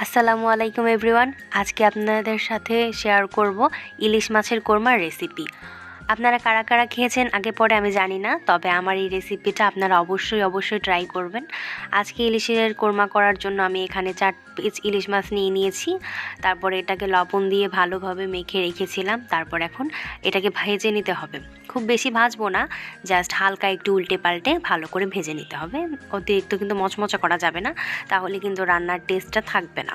আসসালামু আলাইকুম এভরিওয়ান আজকে আপনাদের সাথে শেয়ার করব ইলিশ মাছের কোরমার রেসিপি আপনারা কারা কারা খেয়েছেন আগে পরে আমি জানি না, তবে আমার এই রেসিপিটা আপনারা অবশ্যই অবশ্যই ট্রাই করবেন। আজকে ইলিশের কোরমা করার জন্য আমি এখানে চার পিস ইলিশ মাছ নিয়ে নিয়েছি। তারপরে এটাকে লবণ দিয়ে ভালোভাবে মেখে রেখেছিলাম। তারপর এখন এটাকে ভেজে নিতে হবে। খুব বেশি ভাজবো না জাস্ট হালকা একটু উল্টে পাল্টে ভালো করে ভেজে নিতে হবে। অতিরিক্ত কিন্তু মচমচা করা যাবে না, তাহলে কিন্তু রান্নার টেস্টটা থাকবে না।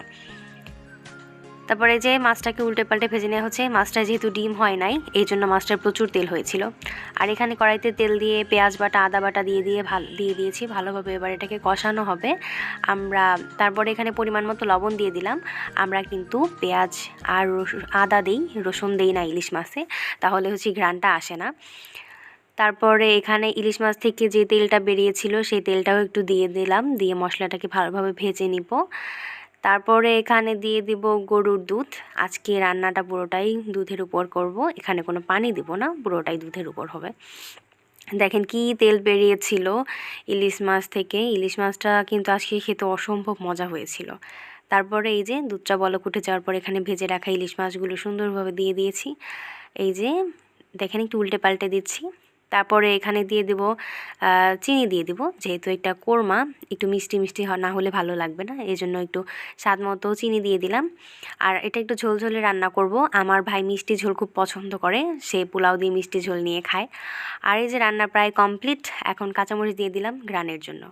তারপরে যে মাছটাকে উল্টে পাল্টে ভেজে নেওয়া হচ্ছে, মাছটা যেহেতু ডিম হয় নাই, এই জন্য মাছটার প্রচুর তেল হয়েছিল। আর এখানে কড়াইতে তেল দিয়ে পেঁয়াজ বাটা, আদা বাটা দিয়ে দিয়ে ভালো, দিয়ে দিয়েছি, ভালোভাবে এবার এটাকে কষানো হবে। আমরা তারপরে এখানে পরিমাণ মতো লবণ দিয়ে দিলাম। আমরা কিন্তু পেঁয়াজ আর আদা দিই, রসুন দিই না ইলিশ মাছে, তাহলে হচ্ছে ঘ্রাণটা আসে না। তারপরে এখানে ইলিশ মাছ থেকে যে তেলটা বেরিয়েছিল, সেই তেলটাও একটু দিয়ে দিলাম, দিয়ে মশলাটাকে ভালোভাবে ভেজে নিব। তারপরে এখানে দিয়ে দিব গরুর দুধ। আজকে রান্নাটা পুরোটাই দুধের উপর করব। এখানে কোনো পানি দিব না, পুরোটাই দুধের উপর হবে। দেখেন কি তেল বেরিয়েছিল ইলিশ মাছ থেকে। ইলিশ মাছটা কিন্তু আজকে খেতে অসম্ভব মজা হয়েছিল। তারপরে এই যে দুধটা বলক উঠে যাওয়ার পর এখানে ভেজে রাখা ইলিশ মাছগুলো সুন্দরভাবে দিয়ে দিয়েছি। এই যে দেখেন একটু উল্টে পাল্টে দিচ্ছি। তারপরে এখানে দিয়ে দেব চিনি দিয়ে দেব, যেহেতু একটা কোরমা, একটু মিষ্টি মিষ্টি না হলে ভালো লাগবে না এই জন্য একটু স্বাদ মতো চিনি দিয়ে দিলাম। আর এটা একটু ঝোলঝোলে রান্না করব, আমার ভাই মিষ্টি ঝোল খুব পছন্দ করে, সে পোলাও দিয়ে মিষ্টি ঝোল নিয়ে খায়। আর এই যে রান্না প্রায় কমপ্লিট, এখন কাঁচামরিচ দিয়ে দিলাম গ্রানের জন্য।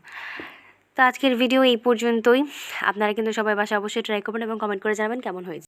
তো আজকের ভিডিও এই পর্যন্তই, আপনারা কিন্তু সবাই বাসা অবশ্যই ট্রাই করবেন এবং কমেন্ট করে জানাবেন কেমন হয়েছে।